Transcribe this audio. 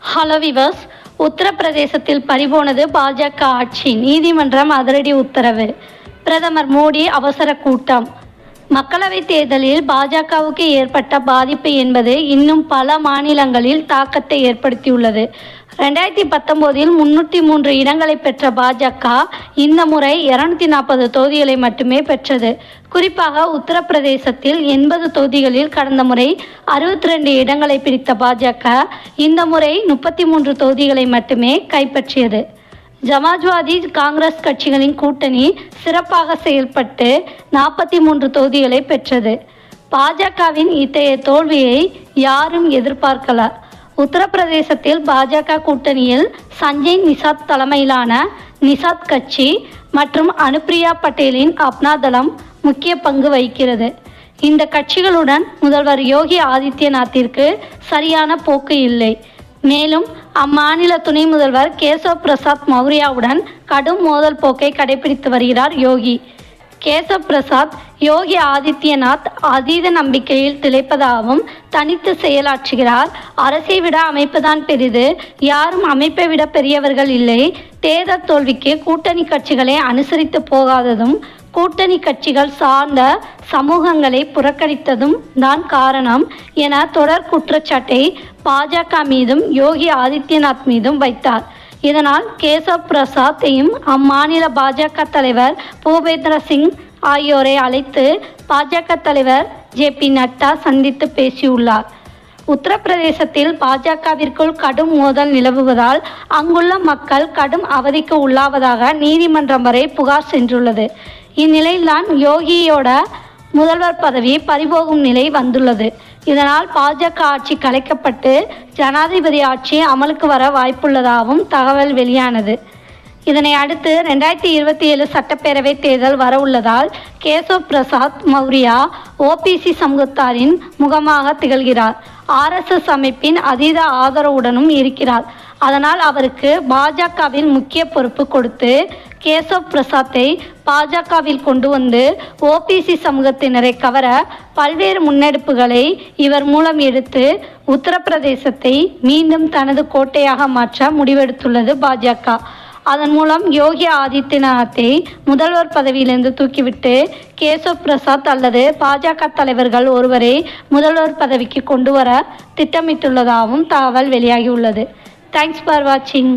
Hello viewers உத்தரப்பிரதேசத்தில் பறிபோனது பாஜக ஆட்சி. நீதிமன்றம் அதிரடி உத்தரவு. பிரதமர் மோடி அவசர கூட்டம். மக்களவைத் தேர்தலில் பாஜகவுக்கு ஏற்பட்ட பாதிப்பு என்பது இன்னும் பல மாநிலங்களில் தாக்கத்தை ஏற்படுத்தியுள்ளது. ரெண்டாயிரத்தி பத்தொம்போதில் முன்னூற்றி மூன்று இடங்களை பெற்ற பாஜக இந்த முறை இருநூத்தி நாற்பது தொகுதிகளை மட்டுமே பெற்றது. குறிப்பாக உத்தரப்பிரதேசத்தில் எண்பது தொகுதிகளில் கடந்த முறை அறுபத்தி ரெண்டு இடங்களை பிடித்த பாஜக இந்த முறை முப்பத்தி மூன்று தொகுதிகளை மட்டுமே கைப்பற்றியது. சமாஜ்வாதி காங்கிரஸ் கட்சிகளின் கூட்டணி சிறப்பாக செயல்பட்டு நாற்பத்தி மூன்று தொகுதிகளை பெற்றது. பாஜகவின் இத்தகைய தோல்வியை யாரும் எதிர்பார்க்கல. உத்தரப்பிரதேசத்தில் பாஜக கூட்டணியில் சஞ்சய் நிசாத் தலைமையிலான நிசாத் கட்சி மற்றும் அனுப்பிரியா பட்டேலின் அப்னா தளம் முக்கிய பங்கு வகிக்கிறது. இந்த கட்சிகளுடன் முதல்வர் யோகி ஆதித்யநாத்திற்கு சரியான போக்கு இல்லை. மேலும் அம்மாநில துணை முதல்வர் கேசவ் பிரசாத் மௌரியாவுடன் கடும் மோதல் போக்கை கடைபிடித்து வருகிறார் யோகி. கேசவ் பிரசாத் யோகி ஆதித்யநாத் அதீத நம்பிக்கையில் திளைப்பதாகவும் தனித்து செயலாற்றுகிறார். அரசை விட அமைப்புதான் பெரிது. யாரும் அமைப்பை விட பெரியவர்கள் இல்லை. தேர்தல் தோல்விக்கு கூட்டணி கட்சிகளை அனுசரித்து போகாததும் கூட்டணி கட்சிகள் சார்ந்த சமூகங்களை புறக்கணித்ததும் தான் காரணம் என தொடர் குற்றச்சாட்டை பாஜக மீதும் யோகி ஆதித்யநாத் மீதும் வைத்தார். இதனால் கேசவ் பிரசாத்தையும் அம்மாநில பாஜக தலைவர் பூபேந்திர சிங் ஆகியோரை அழைத்து பாஜக தலைவர் ஜே பி நட்டா சந்தித்து பேசியுள்ளார். உத்தரப்பிரதேசத்தில் பாஜகவிற்குள் கடும் மோதல் நிலவுவதால் அங்குள்ள மக்கள் கடும் அவதிக்கு உள்ளாவதாக நீதிமன்றம் வரை புகார் சென்றுள்ளது. இந்நிலையில்தான் யோகியோட முதல்வர் பதவி பறிபோகும் நிலை வந்துள்ளது. இதனால் பாஜக ஆட்சி கலைக்கப்பட்டு ஜனாதிபதி ஆட்சி அமலுக்கு வர வாய்ப்புள்ளதாகவும் தகவல் வெளியானது. இதனை அடுத்து ரெண்டாயிரத்தி இருபத்தி ஏழு சட்டப்பேரவை தேர்தல் வரவுள்ளதால் கேசவ் பிரசாத் மௌரியா ஓபிசி சமூகத்தாரின் முகமாக திகழ்கிறார். ஆர்எஸ்எஸ் அமைப்பின் அதீத ஆதரவுடனும் இருக்கிறார். அதனால் அவருக்கு பாஜகவின் முக்கிய பொறுப்பு கொடுத்து கேசவ் பிரசாத்தை பாஜகவில் கொண்டு வந்து ஓபிசி சமூகத்தினரை கவர பல்வேறு முன்னெடுப்புகளை இவர் மூலம் எடுத்து உத்தரப்பிரதேசத்தை மீண்டும் தனது கோட்டையாக மாற்ற முடிவெடுத்துள்ளது பாஜக. அதன் மூலம் யோகி ஆதித்யநாத்தை முதல்வர் பதவியிலிருந்து தூக்கிவிட்டு கேசவ் பிரசாத் அல்லது பாஜக தலைவர்கள் ஒருவரை முதல்வர் பதவிக்கு கொண்டு வர திட்டமிட்டுள்ளதாகவும் தகவல் வெளியாகியுள்ளது. தேங்க்ஸ் ஃபார் வாட்சிங்